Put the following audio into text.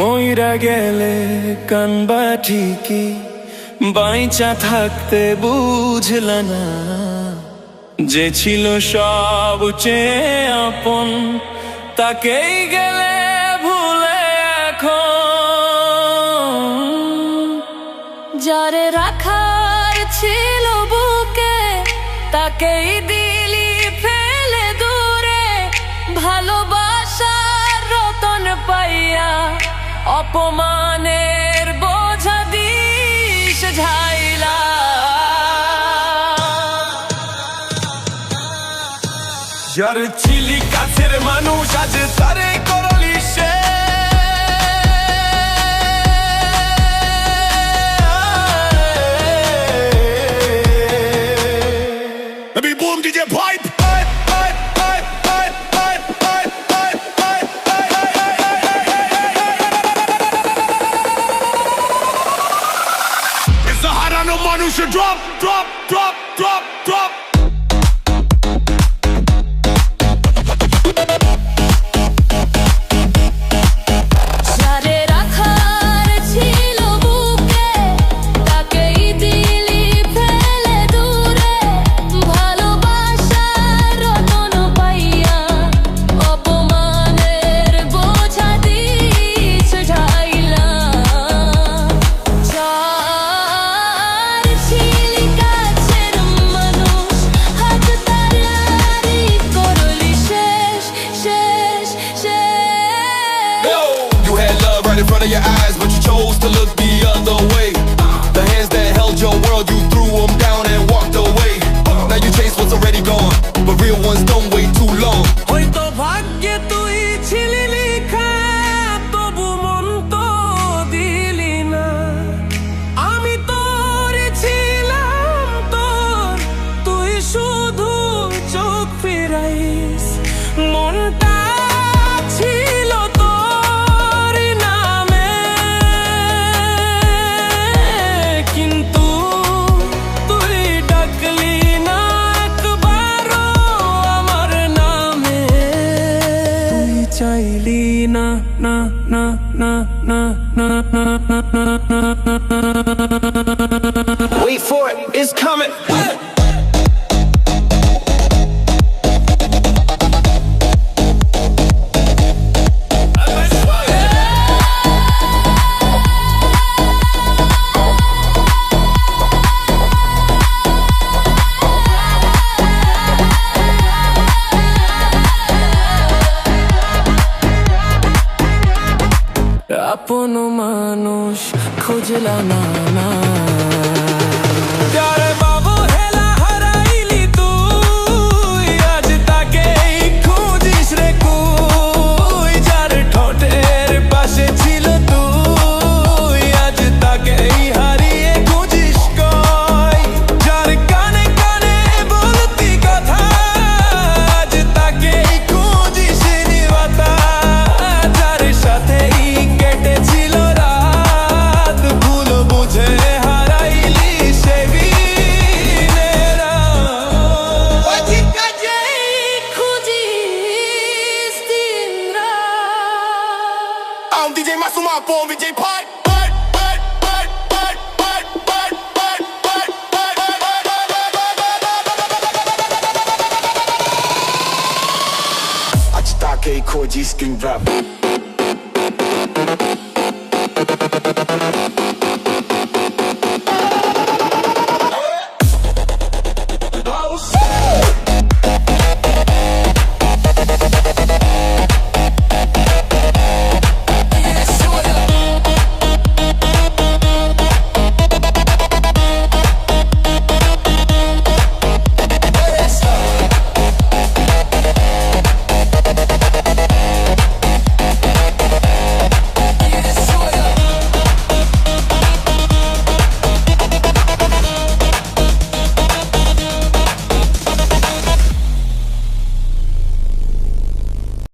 কইরা গেলে কানবা ঠিকই, বাইচা থাকতে বুঝল না। যে ছিল সবচেয়ে আপন, তাকেই গেলে ভুলে এখন। যারে রাখার ছিল বুকে, তাকেই দিলি অপমানের বোঝা দিস ঝাইলা। যার চিলি কাছের মানুষ আজ তারে করলি সে। Drop drop drop drop in front of your eyes, but you chose to look the other way. The hands that held your world, you threw them down and walked away. Now you chase what's already gone, but real ones don't wait too long. আপন মানুষ খুঁজলা না pop on me, J Pipe. K kodziskim rap